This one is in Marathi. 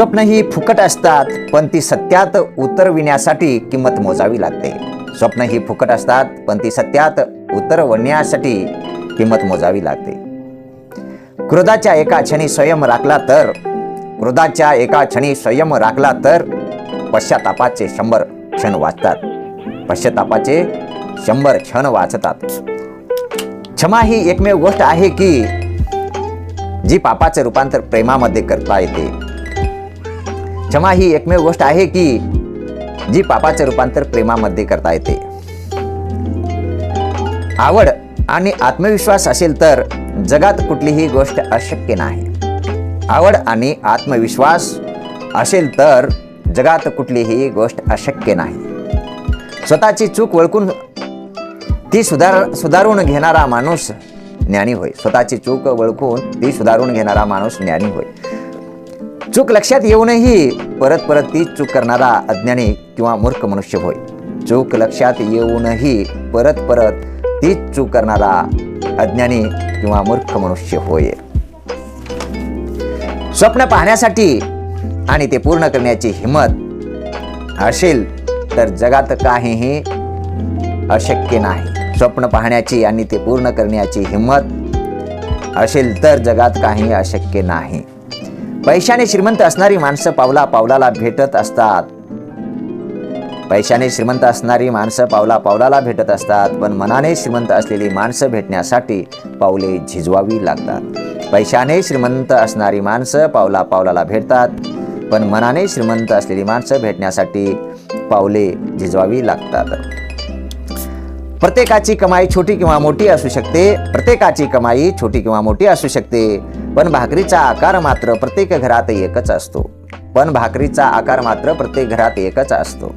स्वप्न ही फुकट असतात पण ती सत्यात उतरविण्यासाठी किंमत मोजावी लागते. स्वप्न ही फुकट असतात पण ती सत्यात उतरवण्यासाठी किंमत मोजावी लागते. क्रोधाच्या एका क्षणी संयम राखला तर क्रोधाच्या एका क्षणी संयम राखला तर पश्चातापाचे शंभर क्षण वाचतात. पश्चातापाचे शंभर क्षण वाचतात. क्षमा ही एकमेव गोष्ट आहे की जी पापाचे रूपांतर प्रेमामध्ये करता येते. क्षमा ही एकमेव गोष्ट आहे की जी पापाचे रूपांतर प्रेमामध्ये करता येते. आवड आणि आत्मविश्वास असेल तर जगात कुठलीही गोष्ट अशक्य नाही. आवड आणि आत्मविश्वास असेल तर जगात कुठलीही गोष्ट अशक्य नाही. स्वतःची चूक ओळखून ती सुधार सुधारून घेणारा माणूस ज्ञानी होय. स्वतःची चूक ओळखून ती सुधारून घेणारा माणूस ज्ञानी होय. चूक लक्षात येऊनही परत परत ती चूक करणारा अज्ञानी किंवा मूर्ख मनुष्य होय. चूक लक्षात येऊनही परत परत ती चूक करणारा अज्ञानी किंवा मूर्ख मनुष्य होय. स्वप्न पाहण्यासाठी आणि ते पूर्ण करण्याची हिंमत असेल तर जगात काहीही अशक्य नाही. स्वप्न पाहण्याची आणि ते पूर्ण करण्याची हिंमत असेल तर जगात काही अशक्य नाही. पैशाने श्रीमंत असणारी माणसं पावला पावलाला भेटत असतात. पैशाने श्रीमंत असणारी माणसं पावला पावलाला भेटत असतात पण मनाने श्रीमंत असलेली माणसं भेटण्यासाठी पावले झिजवावी लागतात. पैशाने श्रीमंत असणारी माणसं पावला पावलाला भेटतात पण मनाने श्रीमंत असलेली माणसं भेटण्यासाठी पावले झिजवावी लागतात. प्रत्येकाची कमाई छोटी किंवा मोठी असू शकते प्रत्येकाची कमाई छोटी किंवा मोठी असू शकते पण भाकरीचा आकार मात्र प्रत्येक घरात एकच असतो. पण भाकरीचा आकार मात्र प्रत्येक घरात एकच असतो.